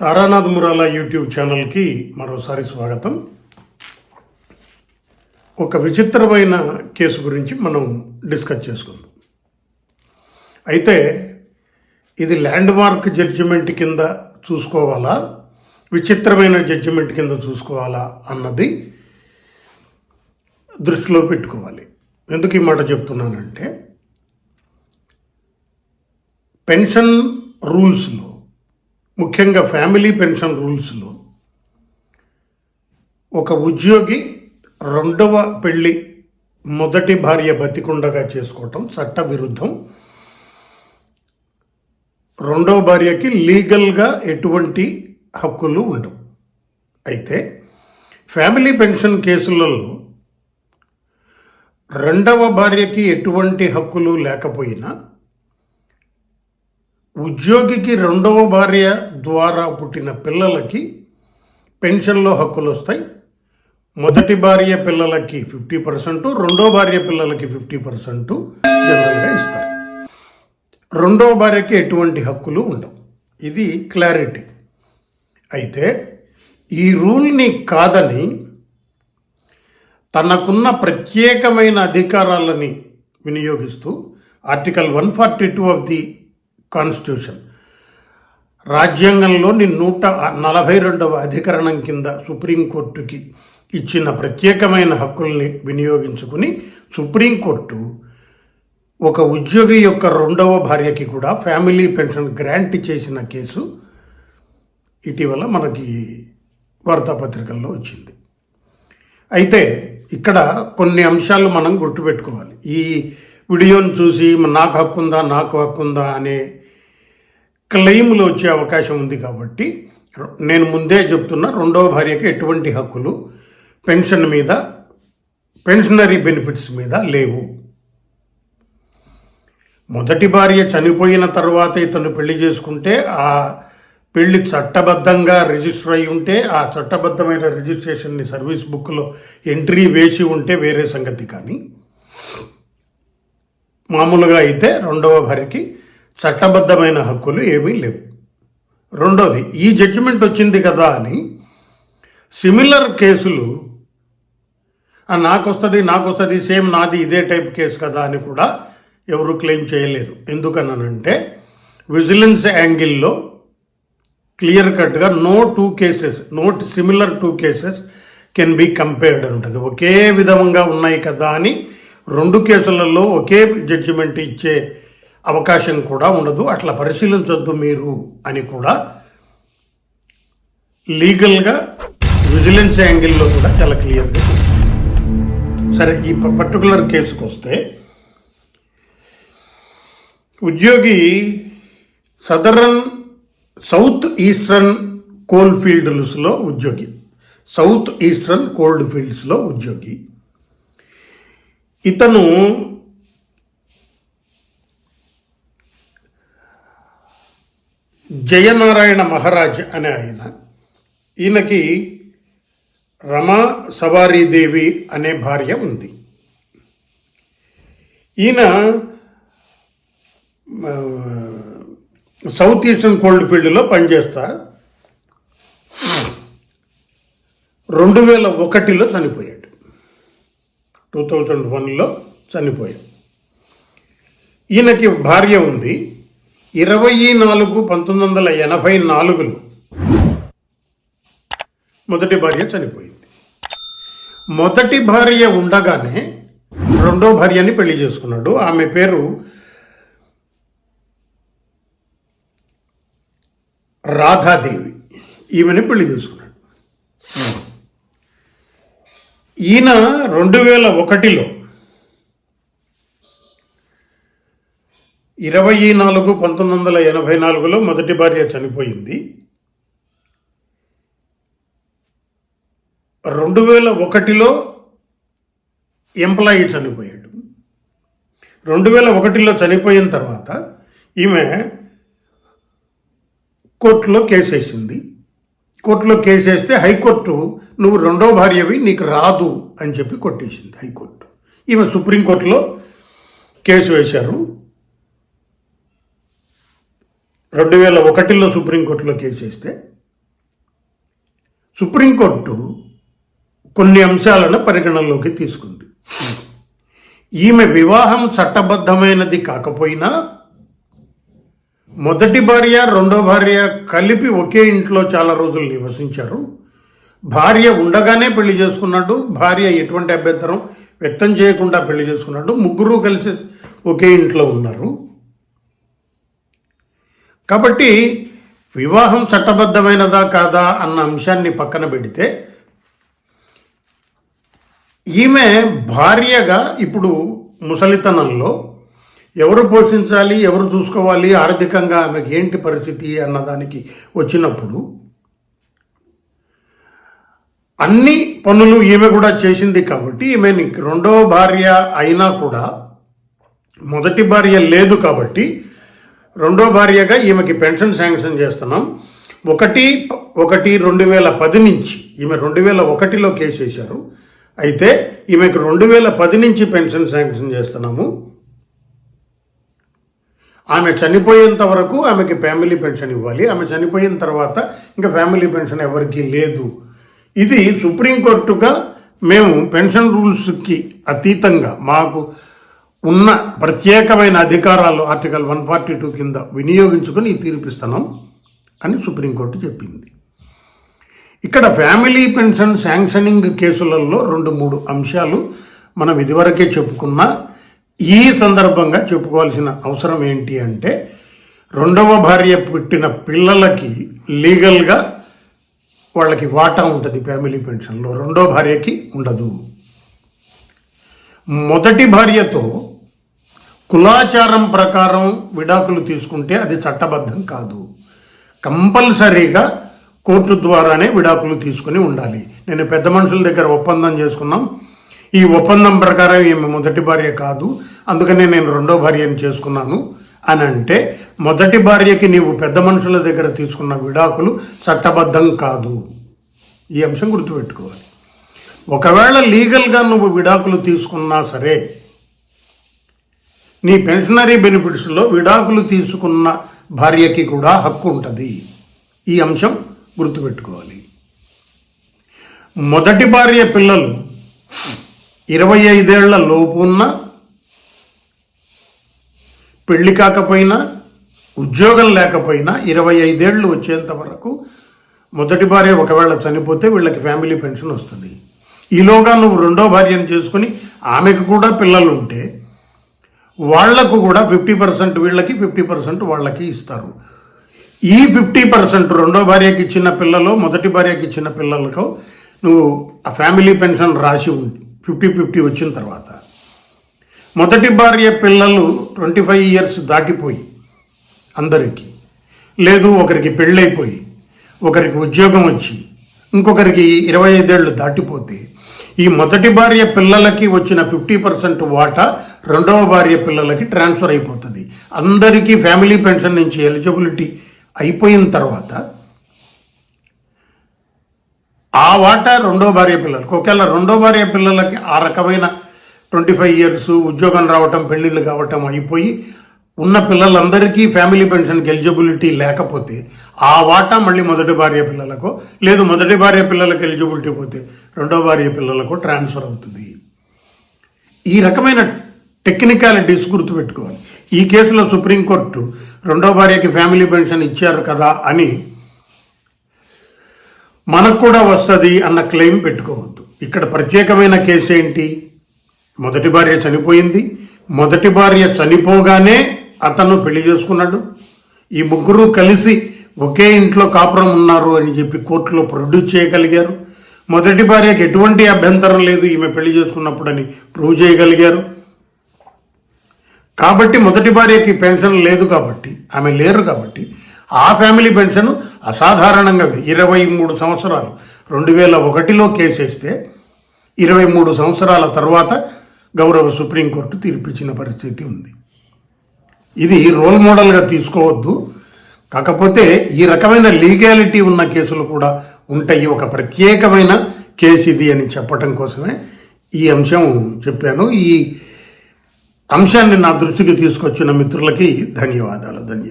Taranath Murala YouTube ఛానల్కి మరోసారి స్వాగతం. ఒక విచిత్రమైన కేసు గురించి మనం డిస్కస్ చేసుకుందాం. అయితే ఇది ల్యాండ్ మార్క్ జడ్జిమెంట్ కింద చూసుకోవాలా? విచిత్రమైన జడ్జిమెంట్ కింద చూసుకోవాలా అన్నది దృష్టిలో పెట్టుకోవాలి. ఎందుకు ఈ మాట చెప్తున్నానంటే పెన్షన్ రూల్స్లో ముఖ్యంగా ఫ్యామిలీ పెన్షన్ రూల్స్లో ఒక ఉద్యోగి రెండవ పెళ్ళి మొదటి భార్య బతికుండగా చేసుకోవటం చట్ట విరుద్ధం రెండవ భార్యకి లీగల్గా ఎటువంటి హక్కులు ఉండవు. అయితే ఫ్యామిలీ పెన్షన్ కేసులలో రెండవ భార్యకి ఎటువంటి హక్కులు లేకపోయినా ఉద్యోగికి రెండవ భార్య ద్వారా పుట్టిన పిల్లలకి పెన్షన్లో హక్కులు వస్తాయి. మొదటి భార్య పిల్లలకి ఫిఫ్టీ పర్సెంట్ రెండో భార్య పిల్లలకి ఫిఫ్టీ పర్సెంట్ జనరల్గా ఇస్తారు. రెండవ భార్యకి ఎటువంటి హక్కులు ఉండవు. ఇది క్లారిటీ. అయితే ఈ రూల్ని కాదని తనకున్న ప్రత్యేకమైన అధికారాలని వినియోగిస్తూ article one forty two of the constitution. రాజ్యాంగంలోని నూట నలభై రెండవ అధికరణం కింద సుప్రీంకోర్టుకి ఇచ్చిన ప్రత్యేకమైన హక్కుల్ని వినియోగించుకుని సుప్రీంకోర్టు ఒక ఉద్యోగి యొక్క రెండవ భార్యకి కూడా ఫ్యామిలీ పెన్షన్ గ్రాంట్ చేసిన కేసు ఇటీవల మనకి వార్తాపత్రికల్లో వచ్చింది. అయితే ఇక్కడ కొన్ని అంశాలు మనం గుర్తుపెట్టుకోవాలి. ఈ వీడియోను చూసి నాకు హక్కుందా నాకు హక్కుందా అనే క్లెయిమ్లు వచ్చే అవకాశం ఉంది కాబట్టి నేను ముందే చెప్తున్నా రెండవ భార్యకి ఎటువంటి హక్కులు పెన్షన్ మీద పెన్షనరీ బెనిఫిట్స్ మీద లేవు. మొదటి భార్య చనిపోయిన తర్వాత ఇతను పెళ్ళి చేసుకుంటే ఆ పెళ్ళి చట్టబద్ధంగా రిజిస్టర్ అయి ఉంటే ఆ చట్టబద్ధమైన రిజిస్ట్రేషన్ని సర్వీస్ బుక్లో ఎంట్రీ వేసి ఉంటే వేరే సంగతి కానీ. మామూలుగా అయితే రెండవ భార్యకి చట్టబద్ధమైన హక్కులు ఏమీ లేవు. రెండోది ఈ జడ్జిమెంట్ వచ్చింది కదా అని సిమిలర్ కేసులు నాకు వస్తుంది నాకు వస్తుంది సేమ్ నాది ఇదే టైప్ కేసు కదా అని కూడా ఎవరు క్లెయిమ్ చేయలేరు. ఎందుకనంటే విజిలెన్స్ యాంగిల్లో క్లియర్ కట్గా no two cases note similar to cases can be compared ఉంటుంది ఒకే విధంగా ఉన్నాయి కదా అని రెండు కేసులలో ఒకే జడ్జిమెంట్ ఇచ్చే అవకాశం కూడా ఉండదు. అట్లా పరిశీలించొద్దు మీరు అని కూడా లీగల్గా విజిలెన్స్ యాంగిల్లో కూడా చాలా క్లియర్గా సరే ఈ పర్టికులర్ కేసుకు వస్తే ఉద్యోగి సదరన్ సౌత్ ఈస్టర్న్ కోల్ ఫీల్డ్స్లో ఉద్యోగి. సౌత్ ఈస్టర్న్ కోల్డ్ ఫీల్డ్స్లో ఉద్యోగి. ఇతను జయనారాయణ మహారాజ్ అనే ఆయన. ఈయనకి రమా సవారీదేవి అనే భార్య ఉంది. ఈయన సౌత్ ఈస్టర్న్ కోల్డ్ ఫీల్డ్లో పనిచేస్తా. రెండు వేల ఒకటిలో చనిపోయాడు. టూ థౌజండ్ వన్లో చనిపోయాడు. ఈయనకి భార్య ఉంది. ఇరవై నాలుగు పంతొమ్మిది వందల ఎనభై నాలుగులో మొదటి భార్య చనిపోయింది. మొదటి భార్య ఉండగానే రెండో భార్యని పెళ్ళి చేసుకున్నాడు. ఆమె పేరు రాధాదేవి. ఈమెని పెళ్ళి చేసుకున్నాడు. ఈయన రెండు వేల ఒకటిలో ఇరవై నాలుగు పంతొమ్మిది వందల ఎనభై నాలుగులో మొదటి భార్య చనిపోయింది. రెండు వేల ఒకటిలో ఎంప్లాయీ చనిపోయాడు. రెండు వేల ఒకటిలో చనిపోయిన తర్వాత ఈమె కోర్టులో కేసు వేసింది. కోర్టులో కేసు వేస్తే హైకోర్టు నువ్వు రెండో భార్యవి నీకు రాదు అని చెప్పి కొట్టేసింది హైకోర్టు. ఈమె సుప్రీంకోర్టులో కేసు వేశారు. రెండు వేల ఒకటిలో సుప్రీంకోర్టులో కేసు వేస్తే సుప్రీంకోర్టు కొన్ని అంశాలను పరిగణనలోకి తీసుకుంది. ఈమె వివాహం చట్టబద్ధమైనది కాకపోయినా మొదటి భార్య రెండో భార్య కలిపి ఒకే ఇంట్లో చాలా రోజులు నివసించారు. భార్య ఉండగానే పెళ్ళి చేసుకున్నాడు. భార్య ఎటువంటి అభ్యంతరం వ్యక్తం చేయకుండా పెళ్ళి చేసుకున్నాడు. ముగ్గురు కలిసి ఒకే ఇంట్లో ఉన్నారు. కాబట్టి వివాహం చట్టబద్ధమైనదా కాదా అన్న అంశాన్ని పక్కన పెడితే ఈమె భార్యగా ఇప్పుడు ముసలితనంలో ఎవరు పోషించాలి ఎవరు చూసుకోవాలి ఆర్థికంగా ఆమెకి ఏంటి పరిస్థితి అన్నదానికి వచ్చినప్పుడు అన్ని పనులు ఈమె కూడా చేసింది కాబట్టి ఈమె రెండవ భార్య అయినా కూడా మొదటి భార్య లేదు కాబట్టి రెండో భార్యగా ఈమెకి పెన్షన్ శాంక్షన్ చేస్తున్నాం. ఒకటి ఒకటి రెండు వేల పది నుంచి ఈమె రెండు వేల ఒకటిలో కేసు వేశారు. అయితే ఈమెకు రెండు వేల పది నుంచి పెన్షన్ శాంక్షన్ చేస్తున్నాము. ఆమె చనిపోయేంత వరకు ఆమెకి ఫ్యామిలీ పెన్షన్ ఇవ్వాలి. ఆమె చనిపోయిన తర్వాత ఇంకా ఫ్యామిలీ పెన్షన్ ఎవరికీ లేదు. ఇది సుప్రీంకోర్టుగా మేము పెన్షన్ రూల్స్కి అతీతంగా మాకు ఉన్న ప్రత్యేకమైన అధికారాలు ఆర్టికల్ వన్ ఫార్టీ టూ కింద వినియోగించుకొని తీర్పిస్తున్నాం అని సుప్రీంకోర్టు చెప్పింది. ఇక్కడ ఫ్యామిలీ పెన్షన్ శాంక్షనింగ్ కేసులలో రెండు మూడు అంశాలు మనం ఇదివరకే చెప్పుకున్న ఈ సందర్భంగా చెప్పుకోవాల్సిన అవసరం ఏంటి అంటే రెండవ భార్య పుట్టిన పిల్లలకి లీగల్గా వాళ్ళకి వాటా ఉంటుంది ఫ్యామిలీ పెన్షన్లో రెండో భార్యకి ఉండదు. మొదటి భార్యతో కులాచారం ప్రకారం విడాకులు తీసుకుంటే అది చట్టబద్ధం కాదు. కంపల్సరీగా కోర్టు ద్వారానే విడాకులు తీసుకుని ఉండాలి. నేను పెద్ద మనుషుల దగ్గర ఒప్పందం చేసుకున్నాం. ఈ ఒప్పందం ప్రకారం ఈమె మొదటి భార్య కాదు. అందుకనే నేను రెండో భార్యను చేసుకున్నాను అని అంటే మొదటి భార్యకి నీవు పెద్ద మనుషుల దగ్గర తీసుకున్న విడాకులు చట్టబద్ధం కాదు. ఈ అంశం గుర్తుపెట్టుకోవాలి. ఒకవేళ లీగల్గా నువ్వు విడాకులు తీసుకున్నా సరే నీ పెన్షనరీ బెనిఫిట్స్లో విడాకులు తీసుకున్న భార్యకి కూడా హక్కు ఉంటుంది. ఈ అంశం గుర్తుపెట్టుకోవాలి. మొదటి భార్య పిల్లలు ఇరవై ఐదేళ్ళ లోపు ఉన్న పెళ్ళి కాకపోయినా ఉద్యోగం లేకపోయినా ఇరవై ఐదేళ్ళు వచ్చేంత వరకు మొదటి భార్య ఒకవేళ చనిపోతే వీళ్ళకి ఫ్యామిలీ పెన్షన్ వస్తుంది. ఈలోగా నువ్వు రెండో భార్యను చేసుకుని ఆమెకు కూడా పిల్లలు ఉంటే వాళ్ళకు కూడా ఫిఫ్టీ పర్సెంట్ వీళ్ళకి ఫిఫ్టీ పర్సెంట్ వాళ్ళకి ఇస్తారు. ఈ ఫిఫ్టీ పర్సెంట్ రెండో భార్యకి ఇచ్చిన పిల్లలు మొదటి భార్యకి ఇచ్చిన పిల్లలకు నువ్వు ఆ ఫ్యామిలీ పెన్షన్ రాసి ఉంది ఫిఫ్టీ ఫిఫ్టీ వచ్చిన తర్వాత. మొదటి భార్య పిల్లలు ట్వంటీ ఫైవ్ ఇయర్స్ దాటిపోయి అందరికీ. లేదు ఒకరికి పెళ్ళైపోయి ఒకరికి ఉద్యోగం వచ్చి ఇంకొకరికి ఇరవై ఐదేళ్ళు దాటిపోతే ఈ మొదటి భార్య పిల్లలకి వచ్చిన ఫిఫ్టీ పర్సెంట్ వాటా రెండవ భార్య పిల్లలకి ట్రాన్స్ఫర్ అయిపోతుంది. అందరికీ ఫ్యామిలీ పెన్షన్ నుంచి ఎలిజిబిలిటీ అయిపోయిన తర్వాత ఆ వాటా రెండో భార్య పిల్లలకి. ఒకవేళ రెండో భార్య పిల్లలకి ఆ రకమైన ట్వంటీ ఫైవ్ ఇయర్స్ ఉద్యోగం రావటం పెళ్ళిళ్ళు కావటం అయిపోయి ఉన్న పిల్లలందరికీ ఫ్యామిలీ పెన్షన్కి ఎలిజిబిలిటీ లేకపోతే ఆ వాటా మళ్ళీ మొదటి భార్య పిల్లలకు లేదు మొదటి భార్య పిల్లలకు ఎలిజిబిలిటీ పోతే రెండో భార్య పిల్లలకు ట్రాన్స్ఫర్ అవుతుంది. ఈ రకమైన టెక్నికాలిటీస్ గుర్తుపెట్టుకోవాలి. ఈ కేసులో సుప్రీంకోర్టు రెండో భార్యకి ఫ్యామిలీ పెన్షన్ ఇచ్చారు కదా అని మనకు కూడా వస్తుంది అన్న క్లెయిమ్ పెట్టుకోవద్దు. ఇక్కడ ప్రత్యేకమైన కేసు ఏంటి? మొదటి భార్య చనిపోయింది. మొదటి భార్య చనిపోగానే అతను పెళ్ళి చేసుకున్నాడు. ఈ ముగ్గురు కలిసి ఒకే ఇంట్లో కాపురం ఉన్నారు అని చెప్పి కోర్టులో ప్రొడ్యూస్ చేయగలిగారు. మొదటి భార్యకు ఎటువంటి అభ్యంతరం లేదు ఈమె పెళ్ళి చేసుకున్నప్పుడని ప్రూవ్ చేయగలిగారు. కాబట్టి మొదటి భార్యకి పెన్షన్ లేదు కాబట్టి ఆమె లేరు కాబట్టి ఆ ఫ్యామిలీ పెన్షన్ అసాధారణంగా ఇరవై మూడు సంవత్సరాలు రెండు వేల ఒకటిలో కేసేస్తే ఇరవై మూడు సంవత్సరాల తర్వాత గౌరవ సుప్రీంకోర్టు తీర్పిచ్చిన పరిస్థితి ఉంది. ఇది రోల్ మోడల్గా తీసుకోవద్దు. కాకపోతే ఈ రకమైన లీగాలిటీ ఉన్న కేసులు కూడా ఉంటాయి. ఒక ప్రత్యేకమైన కేసు ఇది అని చెప్పటం కోసమే ఈ అంశం చెప్పాను. ఈ అంశాన్ని నా దృష్టికి తీసుకొచ్చిన మిత్రులకి ధన్యవాదాలు. ధన్య